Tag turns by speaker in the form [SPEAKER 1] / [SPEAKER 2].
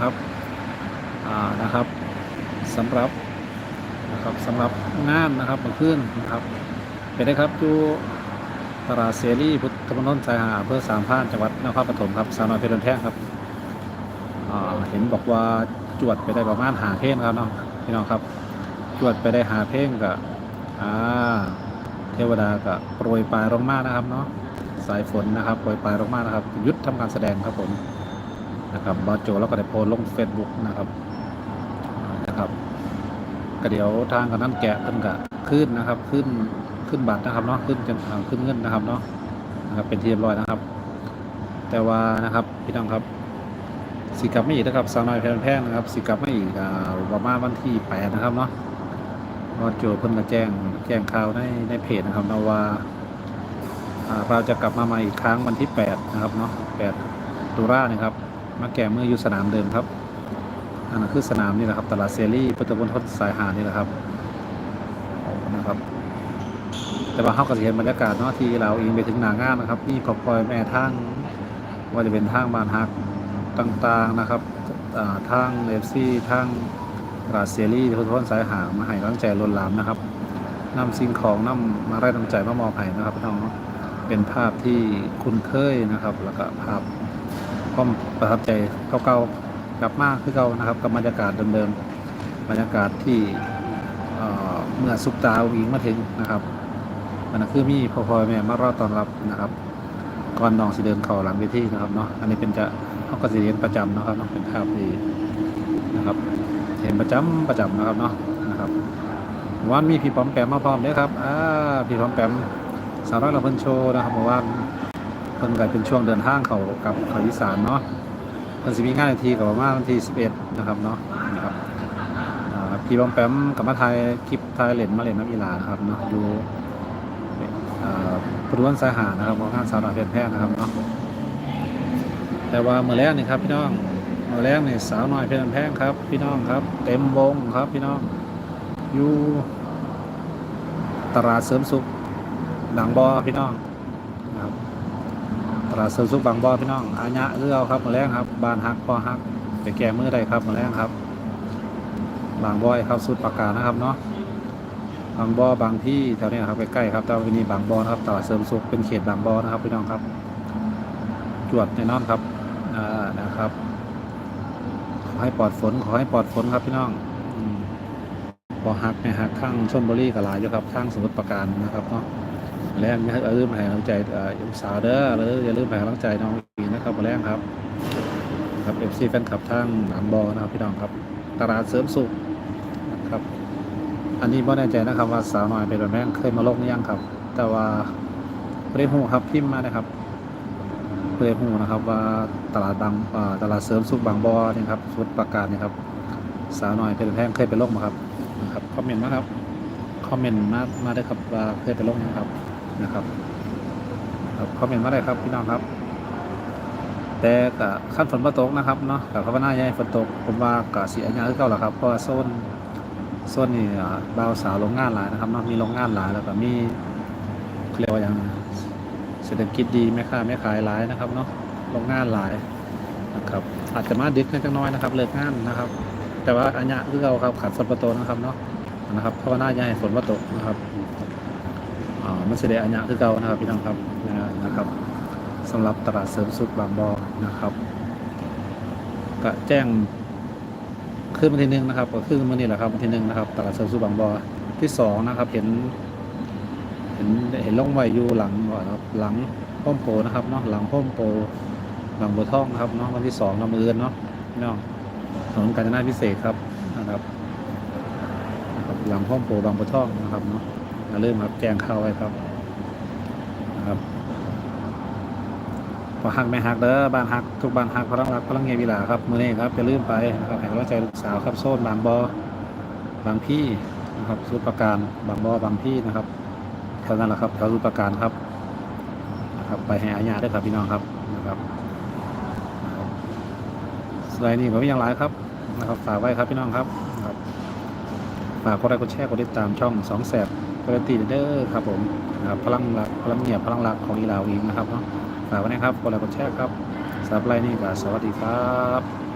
[SPEAKER 1] ครับนะครับสำหรับนะครับสำหรับงานนะครับเมื่อคืนนะครับเป็นได้ครับอยู่ตลาดเสรีพุทธมณฑลสายหาอำเภอสามพานจังหวัดนครปฐมครับสาวน้อยเพชรบุญแท้งครับเห็นบอกว่าจวดไปได้ประมาณหาเพลงครับเนาะพี่น้องครับ จวดไปได้หาเพลงกับอ่าเทวดากับโปรยปลายลงมานะครับเนาะสายฝนนะครับโปรยปลายลงมานะครับหยุดทำการแสดงครับผม นะครับบอสโจแล้วก็ได้โพสลงเฟซบุ๊กนะครับนะครับก็เดี๋ยวทางกันนั้นแกะขึ้นกะขึ้นนะครับขึ้นขึ้นบัตรนะครับเนาะขึ้นจนอ่าขึ้นเงินนะครับเนาะนะครับเป็นที่เรียบร้อยนะครับ แต่ว่านะครับพี่น้องครับสิกลับไม่อีกนะครับสาวน้อยแพนแพงนะครับสิกลับไม่อีกอ่าประมาณวันที่แปดนะครับเนาะบอสโจเพิ่นก็แจ้งแจ้งข่าวในในเพจนะครับนาะว่าเราจะกลับมาใหม่อีกครั้งวันที่แปดนะครับเนาะแปดตุลาเนี่ยครับ มาแก่เมื่ออยู่สนามเดิมครับ อันนั้นคือสนามนี่แหละครับ ตลาดเซรีพุทธมณฑลสายหาดนี่แหละครับนะครับ แต่ว่าเข้าก็จะเห็นบรรยากาศเนาะที่เราเองไปถึงหนางานนะครับนี่พอปล่อยแม่ทางว่าจะเป็นทางบานฮักต่างๆนะครับทางเอฟซีทางตลาดเซรีพุทธมณฑลสายหาดมาให้กำลังใจล้นหลามนะครับนำสิ่งของนำมาไร้น้ำใจมามอบให้นะครับพี่น้องเนาะเป็นภาพที่คุ้นเคยนะครับ แล้วก็ภาพ ความประทับใจเก่าๆกลับมาคือเก่านะครับ กับบรรยากาศเดิมๆบรรยากาศที่เเมื่อซุปตาอุ๋งอิงมาถึงนะครับมันคือมีพ่อพ่อแม่มารอต้อนรับนะครับก่อนน้องสิเดินเข้าหลังเวทีนะครับเนาะอันนี้เป็นจะเขาก็สิเรียนประจำนะครับเนาะเป็นภาพที่นะครับ เห็นประจำประจำนะครับเนาะนะครับวันมีพี่ปอมแปมมาพร้อมเด้อครับอ่าพี่ปอมแปมสาวน้อยเราเพิ่นโชว์นะครับเมื่อวาน เพิ่นก็เป็นช่วงเดินทางเขากับเขาอีสานเนาะเพิ่นสิมีงานอีกทีกับประมาณวันที่ 11 นะครับเนาะนะครับพี่บอมแปมกับมาถ่ายคลิปถ่ายเล่นมาเล่นน้ำอีหลานะครับเนาะอยู่อ่าพุทธวันสายหานะครับของงานสาวน้อยเพชรแพร่นะครับเนาะแต่ว่าเมื่อแรกนี่ครับพี่น้องเมื่อแรกนี่สาวน้อยเพชรแพงครับ พี่น้องครับ เต็มวงครับพี่น้องอยู่ตลาดเสริมสุขดังบอพี่น้อง ลาดเสริมสุขบางบ่อพี่น้องอาญะเรือเอาครับมาแรงครับบานฮักพอฮักไปแก้มือได้ครับมาแรงครับ บางบ่อยครับสุดปากกานะครับเนาะบางบ่อบางที่แถวเนี้ยครับใกล้ๆครับแต่วันนี้บางบ่อนะครับตลาดเสริมสุขเป็นเขตบางบ่อนะครับพี่น้องครับ จวดแน่นอนครับอ่านะครับขอให้ปลอดฝนขอให้ปลอดฝนครับพี่น้องพอฮักเนี่ยฮักข้างชนบุรีกับหลายอยู่ครับข้างสมุทรปราการนะครับเนาะ แรงนะครับอย่าลืมให้กำลังใจเอ่อสาวเด้อหรืออย่าลืมให้กำลังใจน้องปีนะครับมาแรงครับ ครับเอฟซีแฟนคลับทางหนามบอนะครับพี่น้องครับ ตลาดเสริมสุขนะครับ อันนี้บ่แน่ใจนะครับว่าสาวน้อยเป็นแบบแม่งเคยมาลงหรือยังครับ แต่ว่าเพื่อหูครับพิมพ์มานะครับเพื่อหูนะครับว่าตลาดบางอ่าตลาดเสริมสุขบางบอนี่ครับสุดประกาศนี่ครับสาวน้อยเป็นแบบแม่งเคยไปลงมาครับนะครับคอมเมนต์มาครับคอมเมนต์มามาได้ครับว่าเคยไปลงนะครับ นะครับครับคอมเมนต์มาได้ครับพี่น้องครับ แต่กับขั้นฝนมาตกนะครับเนาะกับภาวนาใหญ่ฝนตก ผมว่ากับสีอัญญาคือเก่าแหละครับเพราะว่าโซนโซนนี่บ่าวสาวโรงงานหลายนะครับเนาะมีโรงงานหลายแล้วก็มีเรียกว่าอย่างเศรษฐกิจดีแม่ค้าแม่ขายหลายนะครับเนาะโรงงานหลายนะครับ อาจจะมาดึกนิดน้อยนะครับ เลิกงานนะครับ แต่ว่าอัญญาคือเก่าครับขาดฝนมาตกนะครับเนาะนะครับภาวนาใหญ่ฝนมาตกนะครับ อ่ามันแสดงอัญญะคือเก่านะครับพี่น้องครับนะครับสำหรับตลาดเสริมสุขบางบอนะครับก็แจ้งขึ้นวันที่หนึ่งนะครับก็ขึ้นวันนี้แหละครับทีหนึ่งนะครับตลาดเสริมสุขบางบอที่สองนะครับ เห็น เห็นเห็นล่องไวอยู่หลังว่าครับหลังพ่อมโปนะครับเนาะหลังพ่อมโปหลังบัวทองนะครับเนาะวันที่สองนำมือเนาะพี่น้องถนนกาญจนาพิเศษครับนะครับ หลังพ่อมโปบางบัวทองนะครับเนาะ อย่าลืมครับแจ้งเข้าไว้ครับนะครับพอหักไม่หักเด้อบ้านหักทุกบ้านหักพลังรักพลังเงียวิลาครับมือนี้ครับอย่าลืมไปนะครับให้กำลังใจลูกสาวครับโซนบางบอบางพี่นะครับสุประการบางบอบางพี่นะครับแถวนั้นแหละครับแถวสุประการครับนะครับไปให้อาญาได้ครับพี่น้องครับนะครับนะครับสไลด์นี้ก็มีอย่างไรครับนะครับฝากไว้ครับพี่น้องครับฝากกดไลค์กดแชร์กดติดตามช่องสองแสบ กรันตีเด้อครับผมพลังรักพลังเงียบพลังรักของอีลาวอิงนะครับเนาะฝากไว้นะครับกดไลค์กดแชร์ครับสำหรับไลน์นี้ก็สวัสดีครับ